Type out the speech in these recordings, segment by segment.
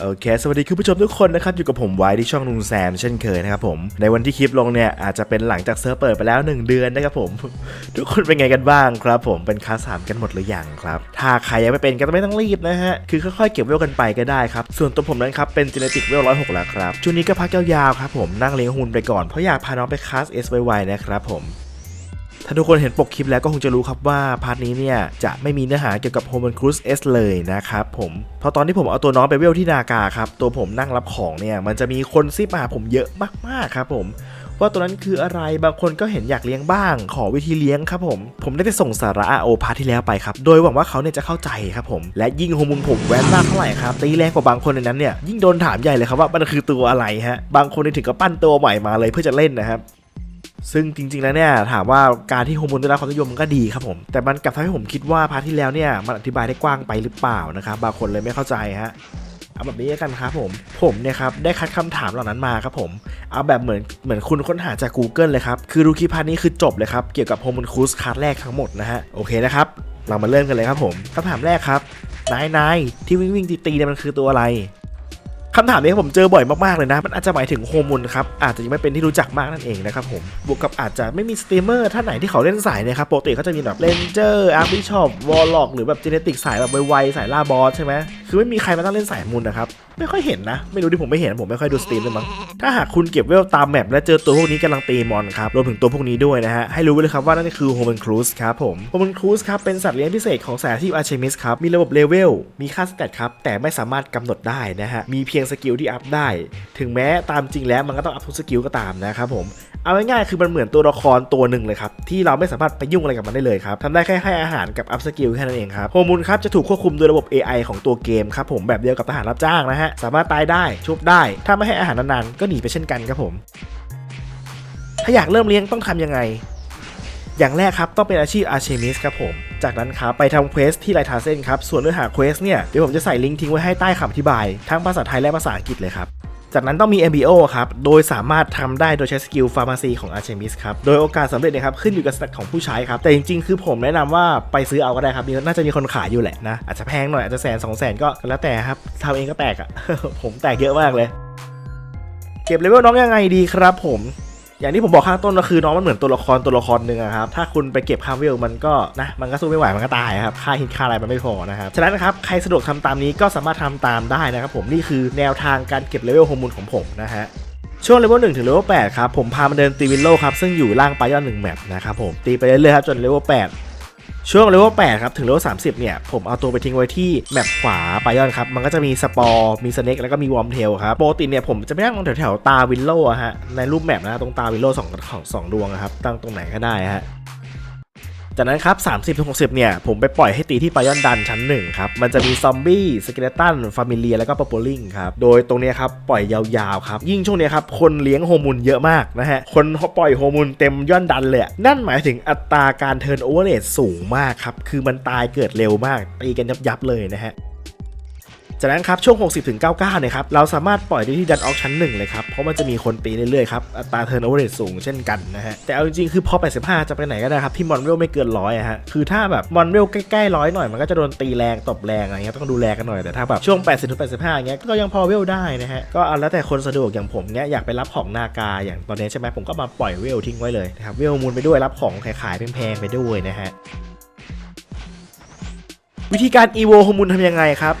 โอเค สวัสดีคุณผู้ชมทุกคนนะครับ อยู่กับผมไว้ที่ช่องลุงแซมเช่นเคยนะครับผม ในวันที่คลิปลงเนี่ย อาจจะเป็นหลังจากเซิร์ฟเปิดไปแล้ว 1 เดือนนะครับผม ทุกคนเป็นไงกันบ้างครับผมเป็นคลาสสามกันหมดหรือยังครับ ถ้าใครยังไม่เป็นก็ไม่ต้องรีบนะฮะ คือค่อยๆเก็บเวลกันไปก็ได้ครับ ส่วนตัวผมนั้นครับ เป็นจ e เนติกเวลร้อยหกแล้วครับช่วงนี้ก็พักยาวๆครับผมนั่งเลี้ยงหุ่นไปก่อนเพราะอยากพาน้องไปคลาสเอสไวๆนะครับผม ถ้าทุกคนเห็นปกคลิปแล้วก็คงจะรู้ครับว่าพาร์ทนี้เนี่ยจะไม่มีเนื้อหาเกี่ยวกับ h o m e c r u i s S เลยนะครับผมเพราะตอนที่ผมเอาตัวน้องไปเวลที่นากาครับตัวผมนั่งรับของเนี่ยมันจะมีคนซิปมาหาผมเยอะมากๆครับผมว่าตัวนั้นคืออะไรบางคนก็เห็นอยากเลี้ยงบ้าง ขอวิธีเลี้ยงครับผม ผมได้ไปส่งสาระโอพาร์ทที่แล้วไปครับ โดยหวังว่าเขาเนี่ยจะเข้าใจครับผม และยิ่งโฮมุนผมแวนมากเท่าไหร่ครับ ตีแรงกว่าบางคนในนั้นเนี่ยยิ่งโดนถามใหญ่เลยครับว่ามันคือตัวอะไรฮะ บางคนเนี่ยถึงก็ปั้นตัวใหม่มาเลยเพื่อจะเล่นนะครับ ซึ่งจริง ๆ แล้วเนี่ยถามว่าการที่โฮอร์โมนได้รับความนิยมมันก็ดีครับผม แต่มันกลับทำให้ผมคิดว่าพาร์ทที่แล้วเนี่ยมันอธิบายได้กว้างไปหรือเปล่านะครับบางคนเลยไม่เข้าใจฮะเอาแบบนี้กันครับผม ผมเนี่ยครับได้คัดคำถามเหล่านั้นมาครับผม เอาแบบเหมือนเหมือนคุณค้นหาจาก Google เลยครับ คือดูคลิปพาร์ทนี้คือจบเลยครับ เกี่ยวกับโฮอร์โมนคูสคาร์ดแรกทั้งหมดนะฮะ โอเคนะครับ เรามาเริ่มกันเลยครับผมคำถามแรกครับ นายนายที่วิ่งวิ่งตีตีเนี่ยมันคือตัวอะไร คำถามนี้ผมเจอบ่อยมากๆเลยนะ มันอาจจะหมายถึงโฮมุนครับ อาจจะยังไม่เป็นที่รู้จักมากนั่นเองนะครับผม บวกกับอาจจะไม่มีสตรีมเมอร์ท่านไหนที่เขาเล่นสายนะครับ ปกติเขาจะมีแบบเลนเจอร์ อาร์บิชอปวอลล็อกหรือแบบเจเนติกสายแบบไวๆสายล่าบอสใช่ไหมคือไม่มีใครมาตั้งเล่นสายมุนนะครับ ไม่ค่อยเห็นนะ ไม่รู้ที่ผมไม่เห็น ผมไม่ค่อยดูสตรีมเลยมั้ง ถ้าหากคุณเก็บเวลตามแมปและเจอตัวพวกนี้กำลังตีมอนครับ รวมถึงตัวพวกนี้ด้วยนะฮะ ให้รู้ไว้เลยครับว่านั่นคือโฮมันครูสครับผมโฮมันครูสครับ เป็นสัตว์เลี้ยงพิเศษของสายอาชีพอาร์เชมิสครับ มีระบบเลเวล มีค่าสเตตครับ แต่ไม่สามารถกำหนดได้นะฮะ มีเพียงสกิลที่อัพได้ ถึงแม้ตามจริงแล้วมันก็ต้องอัพทุกสกิลก็ตามนะครับผมเอาง่ายๆคือมันเหมือนตัวละครตัวหนึ่งเลยครับ ที่เราไม่สามารถไปยุ่งอะไรกับมันได้เลยครับทำได้แค่ให้อาหารกับอัพสกิลแค่นั้นเองครับโฮมูลครับจะถูกควบคุมโดยระบบ AI ของตัวเกมครับผมแบบเดียวกับทหารรับจ้างนะฮะสามารถตายได้ชุบได้ ถ้าไม่ให้อาหารนานๆก็หนีไปเช่นกันครับผม ถ้าอยากเริ่มเลี้ยงต้องทำยังไง อย่างแรกครับต้องเป็นอาชีพอาร์เชมิสครับผม จากนั้นครับไปทำเควสที่ไลทาเซนครับ ส่วนเนื้อหาเควสเนี่ยเดี๋ยวผมจะใส่ลิงก์ทิ้งไว้ให้ใต้คำอธิบาย ทั้งภาษาไทยและภาษาอังกฤษเลยครับจากนั้นต้องมี MBO ครับ โดยสามารถทำได้โดยใช้สกิลฟาร์มาซีของ Artemis ครับ โดยโอกาสสำเร็จเนะครับขึ้นอยู่กับสเตตของผู้ใช้ครับ แต่จริงๆ คือผมแนะนำว่าไปซื้อเอาก็ได้ครับมีน่าจะมีคนขายอยู่แหละนะ อาจจะแพงหน่อย อาจจะแสนสองแสนก็แล้วแต่ครับทำเองก็แตกอะ ผมแตกเยอะมากเลย เก็บเลเวลน้องยังไงดีครับผม อย่างที่ผมบอกข้างต้นก็คือน้องมันเหมือนตัวละครตัวละครหนึ่งครับถ้าคุณไปเก็บค่าเวลมันก็นะมันก็สู้ไม่ไหวมันก็ตายครับค่าฮิตค่าอะไรมันไม่พอนะครับฉะนั้นนะครับใครสะดวกทำตามนี้ก็สามารถทำตามได้นะครับผมนี่คือแนวทางการเก็บเลเวลโฮมูลของผมนะฮะช่วงเลเวล1ถึงเลเวล8ครับผมพามาเดินตีวิลโลครับซึ่งอยู่ล่างปลายยอด1แมปนะครับผมตีไปเรื่อยๆครับจนเลเวล8 ช่วงเลเวล8ครับ ถึงเลเวล30 เนี่ย ผมเอาตัวไปทิ้งไว้ที่แมปขวาไปยอนครับ มันก็จะมีสปอร์ มีสเน็กแล้วก็มีวอร์มเทลครับปกติเนี่ยผมจะไม่นั่งตรงแถวๆตาวินโล่ฮะ ในรูปแมปนะ ตรงตาวินโลสองของสองดวงอะครับ ตั้งตรงไหนก็ได้ฮะ จากนั้นครับ 30ถึง60 เนี่ย ผมไปปล่อยให้ตีที่ปายอนดันชั้น 1 ครับ มันจะมีซอมบี้สเกเลตันฟามิเลียแล้วก็ปอปโปลิงครับ โดยตรงนี้ครับ ปล่อยยาวๆครับ ยิ่งช่วงนี้ครับ คนเลี้ยงโฮมูนเยอะมากนะฮะ คนปล่อยโฮมูนเต็มย่อนดันเลย นั่นหมายถึงอัตราการเทิร์นโอเวอร์เรทสูงมากครับ คือมันตายเกิดเร็วมากตีกันยับๆเลยนะฮะ จากนั้นครับช่วง 60ถึง99เนี่ยครับเราสามารถปล่อยได้ที่ดันออกชั้น1เลยครับเพราะมันจะมีคนตีเรื่อยๆครับอัตราเทิร์นโอเวอร์เรทสูงเช่นกันนะฮะแต่เอาจริงๆคือพอ 85 จะไปไหนก็ได้ครับที่มอนเวลไม่เกินร้อยอะฮะคือถ้าแบบมอนเวลใกล้ๆร้อยหน่อยมันก็จะโดนตีแรงตบแรงอะไรเงี้ยต้องดูแลกันหน่อยแต่ถ้าแบบช่วง 80ถึง85อย่าเงี้ยก็ยังพอเวลได้นะฮะก็เอาแล้วแต่คนสะดวกอย่างผมเนี้ยอยากไปรับของนากาอย่างตอนนี้ใช่ไหมผมก็มาปล่อยเวลทิ้งไว้เลยนะครับเวลมูลไปด้วยรับของขายๆแพงๆไปด้วยนะฮะวิธีการ evo ฮอร์โมนทำยังไงครับ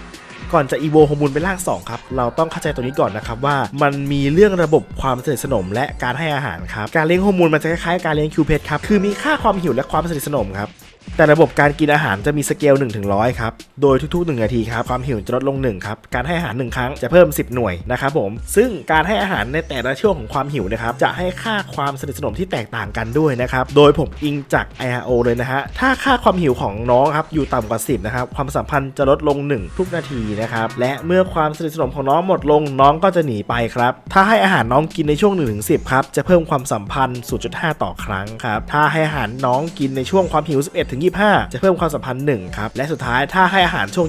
ก่อนจะอีโวฮอร์โมูนเป็นร่าง2ครับเราต้องเข้าใจตัวนี้ก่อนนะครับว่ามันมีเรื่องระบบความสนิทสนม และการให้อาหารครับการเลี้ยงฮอร์โมูนมันจะคล้ายๆการเลี้ยงคิวเพชครับคือมีค่าความหิวและความสนิทสนมครับ แต่ระบบการกินอาหารจะมีสเกล1ถึง100ครับ โดยทุกๆ 1 นาทีครับ ความหิวจะลดลง1ครับ การให้อาหาร 1 ครั้งจะเพิ่ม 10 หน่วยนะครับผม ซึ่งการให้อาหารในแต่ละช่วงของความหิวนะครับ จะให้ค่าความสนิทสนมที่แตกต่างกันด้วยนะครับ โดยผมอิงจาก IRO เลยนะฮะ ถ้าค่าความหิวของน้องครับอยู่ต่ำกว่า 10 นะครับ ความสัมพันธ์จะลดลง 1 ทุกนาทีนะครับ และเมื่อความสนิทสนมของน้องหมดลงน้องก็จะหนีไปครับ ถ้าให้อาหารน้องกินในช่วง1-10ครับ จะเพิ่มความสัมพันธ์ 0.5 ต่อครั้งครับ ถ้าให้อาหารน้องกินในช่วงความหิว25 จะเพิ่มความสัมพันธ์1ครับ และสุดท้ายถ้าให้อาหารช่วง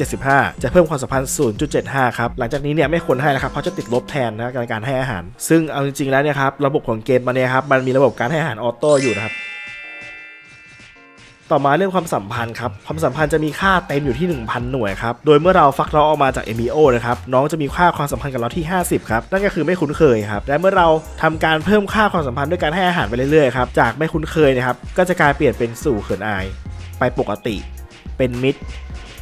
26-75 จะเพิ่มความสัมพันธ์ 0.75 ครับ หลังจากนี้เนี่ยไม่ควรให้แล้วครับ เพราะจะติดลบแทนนะในการให้อาหาร ซึ่งเอาจริงๆแล้วเนี่ยครับ ระบบของเกมมันเนี่ยครับ มันมีระบบการให้อาหารออโต้อยู่นะครับ ต่อมาเรื่องความสัมพันธ์ครับ ความสัมพันธ์จะมีค่าเต็มอยู่ที่ 1,000 หน่วยครับ โดยเมื่อเราฟักน้องออกมาจาก MBO นะครับ น้องจะมีค่าความสัมพันธ์กับเราที่ 50 ครับ นั่นก็คือไม่คุ้นเคยครับ และเมื่อเราทำการเพิ่มค่าความสัมพันธ์ด้วยการให้อาหารไปเรื่อยๆครับ จากไม่คุ้นเคยนะครับ ก็จะกลายเปลี่ยนเป็นสู่เขินอาย ไปปกติ เป็นมิตร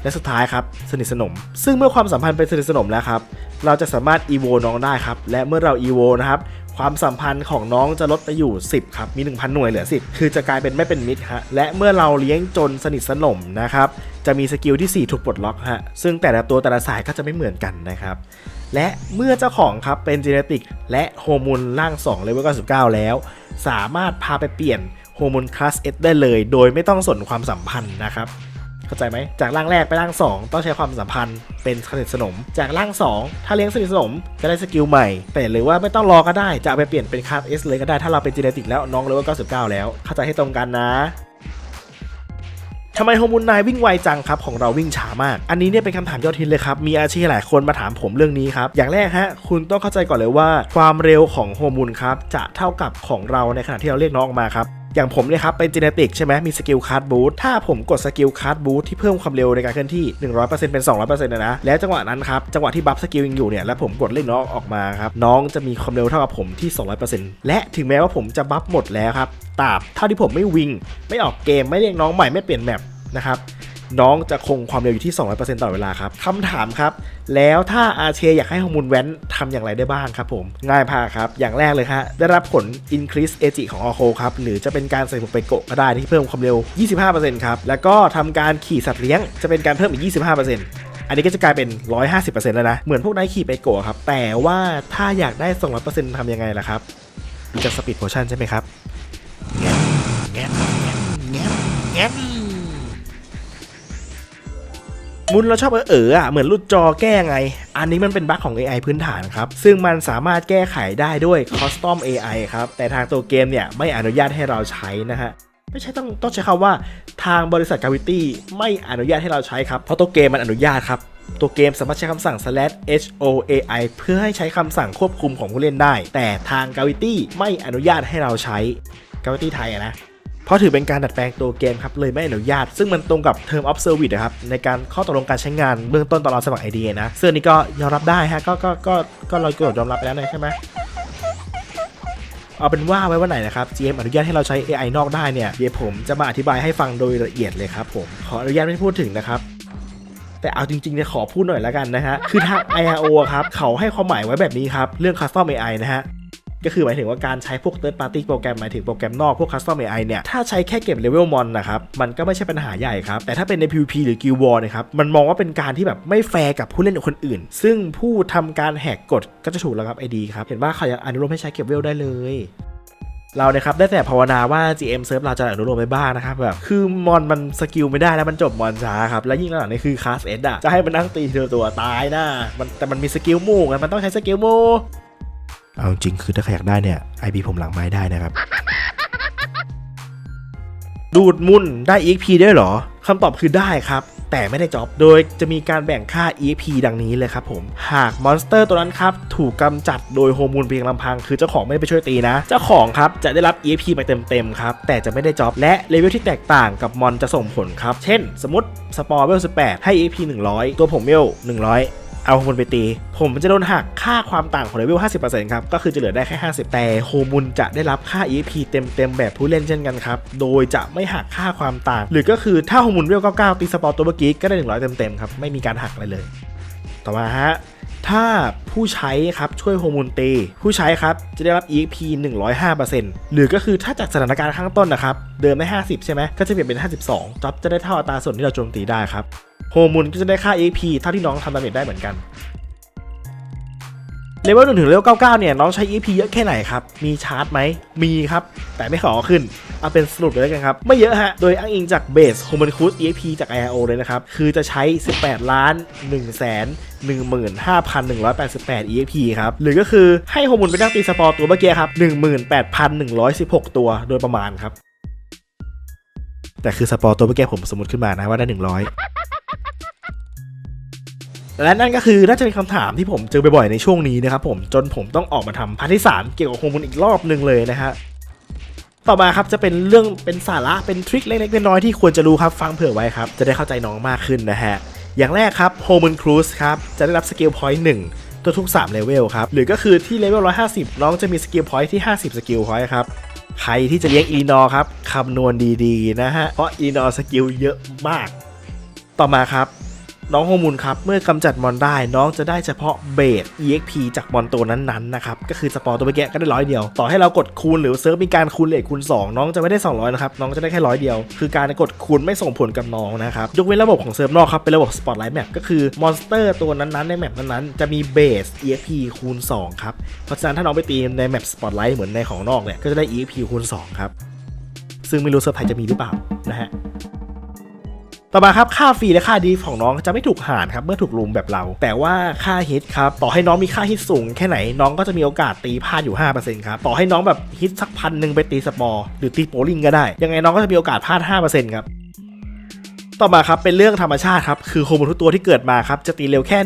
และสุดท้ายครับ สนิทสนม ซึ่งเมื่อความสัมพันธ์เป็นสนิทสนมแล้วครับ เราจะสามารถอีโวน้องได้ครับ และเมื่อเราอีโวนะครับ ความสัมพันธ์ของน้องจะลดไปอยู่ 10 ครับ มี 1,000 หน่วยเหลือ 10 คือจะกลายเป็นไม่เป็นมิตรฮะ และเมื่อเราเลี้ยงจนสนิทสนมนะครับ จะมีสกิลที่ 4 ถูกปลดล็อกฮะ ซึ่งแต่ละตัวแต่ละสายก็จะไม่เหมือนกันนะครับ และเมื่อเจ้าของครับเป็นจีเนติก และโฮอร์โมนร่าง2เลเวล99 แล้ว สามารถพาไปเปลี่ยนโฮอร์โมนคลาส S ได้เลย โดยไม่ต้องสนความสัมพันธ์นะครับ เข้าใจไหมจากร่างแรกไปร่าง 2 ต้องใช้ความสัมพันธ์เป็นสนิทสนม จากร่าง 2 ถ้าเลี้ยงสนิทสนมจะได้สกิลใหม่ แต่หรือว่าไม่ต้องรอก็ได้จะเอาไปเปลี่ยนเป็นคาร์ดเอสเลยก็ได้ถ้าเราเป็นจีเนติกแล้วน้องเลเวล99 แล้ว เข้าใจให้ตรงกันนะทำไมโฮมูนนายวิ่งไวจังครับของเราวิ่งช้ามาก อันนี้เนี่ยเป็นคำถามยอดฮิตเลยครับ มีอาชีพหลายคนมาถามผมเรื่องนี้ครับ อย่างแรกฮะ คุณต้องเข้าใจก่อนเลยว่า ความเร็วของโฮมูนครับจะเท่ากับของเราในขณะที่เราเรียกน้องออกมาครับ อย่างผมเนี่ยครับเป็นจีเนติกใช่ไหมมีสกิลคาร์ดบูทถ้าผมกดสกิลคาร์ดบูทที่เพิ่มความเร็วในการเคลื่อนที่ 100%เป็น200%นะนะแล้วจังหวะนั้นครับจังหวะที่บัฟสกิลยังอยู่เนี่ยแล้วผมกดเล่นน้องออกมาครับน้องจะมีความเร็วเท่ากับผมที่ 200%และถึงแม้ว่าผมจะบัฟหมดแล้วครับตราบเท่าที่ผมไม่วิงไม่ออกเกมไม่เรียกน้องใหม่ไม่เปลี่ยนแมปนะครับ น้องจะคงความเร็วอยู่ที่ 200%ตลอดเวลาครับคำถามครับ แล้วถ้าอาเชอยากให้ฮอร์โมนแว้นทำอย่างไรได้บ้างครับผมง่ายพากครับ อย่างแรกเลยฮะได้รับผล increase ag ของออโคครับหรือจะเป็นการใส่หมวกไปโกะก็ได้ที่เพิ่มความเร็ว 25%ครับแล้วก็ทำการขี่สัตว์เลี้ยงจะเป็นการเพิ่มอีก 25%อันนี้ก็จะกลายเป็น 150%แล้วนะ เหมือนพวกไนท์ขี่ไปโกะครับ แต่ว่าถ้าอยากได้ 200%ทำยังไงล่ะครับจักสปีดโพชั่นใช่ไหมครับแงะแงะแงะแงะ มุนเราชอบเออเอออะเหมือนรุดจอแก้ไง อันนี้มันเป็นบั๊กของ AI พื้นฐานครับ ซึ่งมันสามารถแก้ไขได้ด้วย Custom AI ครับ แต่ทางตัวเกมเนี่ยไม่อนุญาตให้เราใช้นะฮะไม่ใช่ต้องต้องใช้คำว่าทางบริษัท Gravity ไม่อนุญาตให้เราใช้ครับ เพราะตัวเกมมันอนุญาตครับ ตัวเกมสามารถใช้คำสั่ง slash hoai เพื่อให้ใช้คำสั่งควบคุมของผู้เล่นได้ แต่ทาง Gravity ไม่อนุญาตให้เราใช้ Gravity ไทยนะ เพราะถือเป็นการดัดแปลงตัวเกมครับเลยไม่อนุญาต ซึ่งมันตรงกับ Term of Service นะครับในการข้อตกลงการใช้งานเบื้องต้นตอนเราสมัคร IDA นะซึ่งอันนี้ก็ยอมรับได้ฮะก็ก็ก็ก็เราก็ยอมรับไปแล้วนะใช่ไหมเอาเป็นว่าไว้วันไหนนะครับ GM อนุญาตให้เราใช้ AI นอกได้เนี่ยเดี๋ยวผมจะมาอธิบายให้ฟังโดยละเอียดเลยครับผมขออนุญาตไม่พูดถึงนะครับแต่เอาจริงๆเนี่ยขอพูดหน่อยแล้วกันนะฮะ คือทาง IRO ครับ เขาให้ความหมายไว้แบบนี้ครับ เรื่อง Custom AI นะฮะ ก็คือหมายถึงว่าการใช้พวก third party โปรแกรมหมายถึงโปรแกรมนอกพวก custom AI เนี่ย ถ้าใช้แค่เก็บเลเวลมอนนะครับ มันก็ไม่ใช่ปัญหาใหญ่ครับ แต่ถ้าเป็นใน PVP หรือ Guild War นะครับ มันมองว่าเป็นการที่แบบไม่แฟร์กับผู้เล่นคนอื่น ซึ่งผู้ทำการแหกกฎก็จะถูกแล้วครับ ID ครับ เห็นว่าเขายังอนุโลมให้ใช้เก็บเวลได้เลยเราเนี่ยครับได้แต่ภาวนาว่า GM เซิร์ฟเราจะอนุโลมไปบ้างนะครับแบบคือมอนมันสกิลไม่ได้แล้วมันจบมอนช้าครับ แล้วยิ่งหลังนี่คือคลาสเอสอะจะให้มันนั่งตีทีละตัวตายนะมันแต่มันมีสกิลมู่ไงมันต้องใช้สกิลมู เอาจริงคือถ้าใครอยากได้เนี่ย IP ผมหลังไม้ได้นะครับ ดูดมุนได้ EXP ได้เหรอคำตอบคือได้ครับแต่ไม่ได้จ็อบ โดยจะมีการแบ่งค่า EXP ดังนี้เลยครับผม หากมอนสเตอร์ตัวนั้นครับ ถูกกำจัดโดยโฮโมูนเพียงลำพัง คือเจ้าของไม่ได้ไปช่วยตีนะ เจ้าของครับ จะได้รับ EXP ไปเต็มๆครับ แต่จะไม่ได้จ็อบ และเลเวลที่แตกต่างกับมอนจะส่งผลครับ เช่น สมมติสปอร์เวล18 ให้ EXP 100 ตัวผมเวล100 เอาโฮอร์โมูนไปตี ผมจะโดนหักค่าความต่างของเลเวล 50%ครับ ก็คือจะเหลือได้แค่ 50 แต่โฮอร์โมูนจะได้รับค่า EP เต็มๆ แบบผู้เล่นเช่นกันครับ โดยจะไม่หักค่าความต่าง หรือก็คือถ้าโฮอร์โมูนเวล 99 ตีสปอร์ตัวเมื่อกี้ก็ได้ 100 เต็มๆ ครับ ไม่มีการหักอะไรเลย ต่อมาฮะถ้าผู้ใช้ครับช่วยโฮอร์โมูนตีผู้ใช้ครับจะได้รับ EP 105%หรือก็คือถ้าจากสถานการณ์ข้างต้นนะครับ เดิมได้ 50 ใช่ไหมก็จะเปลี่ยนเป็น 52จ็อบจะได้เท่าอัตราส่วนที่เราโจมตีได้ครับ โฮมูนก็จะได้ค่า EXP เท่าที่น้องทำดาเมจได้เหมือนกันเลเวล1ถึงเลเวล99เนี่ยน้องใช้ EP เยอะแค่ไหนครับ มีชาร์จไหม มีครับ แต่ไม่ขอขึ้น เอาเป็นสรุปเลยแล้วกันครับ ไม่เยอะฮะ โดยอ้างอิงจากเบส h o m a n c u s EP จาก IO เลยนะครับ คือจะใช้ 18 ล้าน1แสน15,188 EXP ครับ หรือก็คือให้โฮมุนไปนั่งตีสปอร์ตัวเมื่อกี้ครับ 18,116 ตัวโดยประมาณครับ แต่คือสปอร์ตัวเมื่อกี้ผมสมมติขึ้นมานะว่าได้ 100 และนั่นก็คือน่าจะเป็นคำถามที่ผมเจอบ่อยๆในช่วงนี้นะครับผมจนผมต้องออกมาทำพาร์ทที่ 3 เกี่ยวกับโฮอร์โมนอีกรอบหนึ่งเลยนะฮะต่อมาครับจะเป็นเรื่องเป็นสาระเป็นทริคเล็กๆน้อยๆที่ควรจะรู้ครับฟังเผื่อไว้ครับ จะได้เข้าใจน้องมากขึ้นนะฮะ อย่างแรกครับโฮมันครูซครับ จะได้รับสกิลพอยต์หนึ่งตัวทุก3เลเวลครับ หรือก็คือที่เลเวล150 น้องจะมีสกิลพอยต์ที่ 50 สกิลพอยต์ครับ ใครที่จะเลี้ยงอีนอครับคำนวณดีๆนะฮะ เพราะอีนอสกิลเยอะมาก ต่อมาครับ น้องโฮมูลครับ เมื่อกำจัดมอนได้น้องจะได้เฉพาะเบส EXP จากมอนตัวนั้นๆนะครับ ก็คือสปอร์ตัวเมื่อกี้ก็ได้ร้อยเดียว ต่อให้เรากดคูณหรือเซิร์ฟมีการคูณเลทคูณ 2 น้องจะไม่ได้ 200 นะครับ น้องจะได้แค่ร้อยเดียว คือการกดคูณไม่ส่งผลกับน้องนะครับ ยกเว้นระบบของเซิร์ฟนอกครับ เป็นระบบ Spotlight Map ก็คือมอนสเตอร์ตัวนั้นๆ ในแมปนั้นๆจะมีเบส EXP คูณ 2 ครับเพราะฉะนั้นถ้าน้องไปตีในแมป Spotlight เหมือนในของนอกเนี่ยก็จะได้ EXP คูณ2ครับซึ่งไม่รู้เซิร์ฟไทยจะมีหรือเปล่านะฮะ ต่อมาครับค่าฟรีและค่าดีของน้องจะไม่ถูกหารครับเมื่อถูกลุมแบบเรา แต่ว่าค่าฮิตครับต่อให้น้องมีค่าฮิตสูงแค่ไหนน้องก็จะมีโอกาสตีพลาดอยู่ 5%ครับต่อให้น้องแบบฮิตสักพันหนึ่งไปตีสปอร์หรือตีโปลิงก็ได้ ยังไงน้องก็จะมีโอกาสพลาด 5%ครับต่อมาครับเป็นเรื่องธรรมชาติครับคือโฮโมนทุกตัวที่เกิดมาครับจะตีเร็วแค่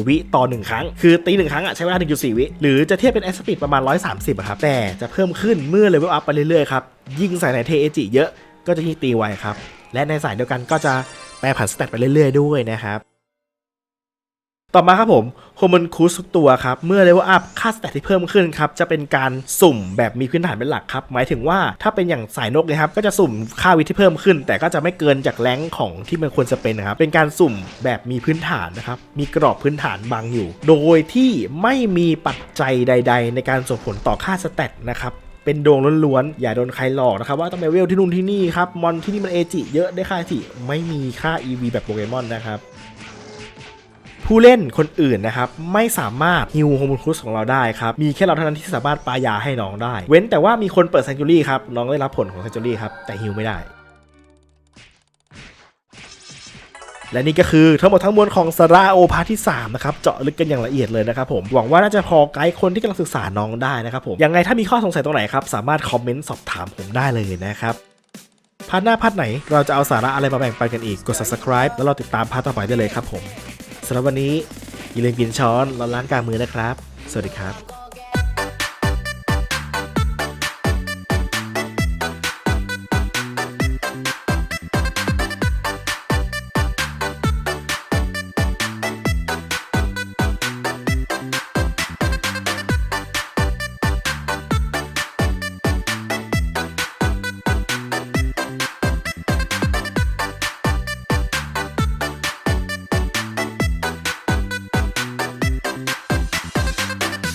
1.4 วิต่อ 1 ครั้ง คือตี 1 ครั้งอะใช้เวลา 1.4 วิ หรือจะเทียบเป็นแอสปีดประมาณ 130ครับแต่จะเพิ่มขึ้นเมื่อเลเวลอัพไปเรื่อยๆครับยิ่งใส่ในเทเอจิเยอะก็จะยิ่งตีไวครับ และในสายเดียวกันก็จะแปรผันสเตตไปเรื่อยๆด้วยนะครับ ต่อมาครับผมโฮมอนคูสทุกตัวครับ เมื่อเลเวลอัพค่าสเตตที่เพิ่มขึ้นครับ จะเป็นการสุ่มแบบมีพื้นฐานเป็นหลักครับ หมายถึงว่าถ้าเป็นอย่างสายนกนะครับ ก็จะสุ่มค่าวิทที่เพิ่มขึ้น แต่ก็จะไม่เกินจากแรงของที่มันควรจะเป็นนะครับ เป็นการสุ่มแบบมีพื้นฐานนะครับ มีกรอบพื้นฐานบังอยู่ โดยที่ไม่มีปัจจัยใด ๆ ในการส่งผลต่อค่าสเตตนะครับ เป็นดวงล้วนๆอย่าโดนใครหลอกนะครับว่าต้องไปเวลที่นู่นที่นี่ครับมอนที่นี่มันเอจิเยอะได้ค่าที่ไม่มีค่า EV แบบโปเกมอนนะครับผู้เล่นคนอื่นนะครับไม่สามารถฮิวโฮมูนคุสของเราได้ครับมีแค่เราเท่านั้นที่สามารถปายาให้น้องได้ เว้นแต่ว่ามีคนเปิด s ซ n จูรี่ครับน้องได้รับผลของ s ซ n จูรี่ครับแต่ฮิวไม่ได้ และนี่ก็คือทั้งหมดทั้งมวลของสาระโอพาที่3นะครับเจาะลึกกันอย่างละเอียดเลยนะครับผมหวังว่าน่าจะพอไกด์คนที่กำลังศึกษาน้องได้นะครับผมยังไงถ้ามีข้อสงสัยตรงไหนครับสามารถคอมเมนต์สอบถามผมได้เลยนะครับพาร์ทหน้าพาร์ทไหน เราจะเอาสาระอะไรมาแบ่งปันกันอีก กด subscribe แล้วเราติดตามพาร์ทต่อไปได้เลยครับผมสำหรับวันนี้อย่าลืมกินช้อนร้อนล้างกามือนะครับ สวัสดีครับ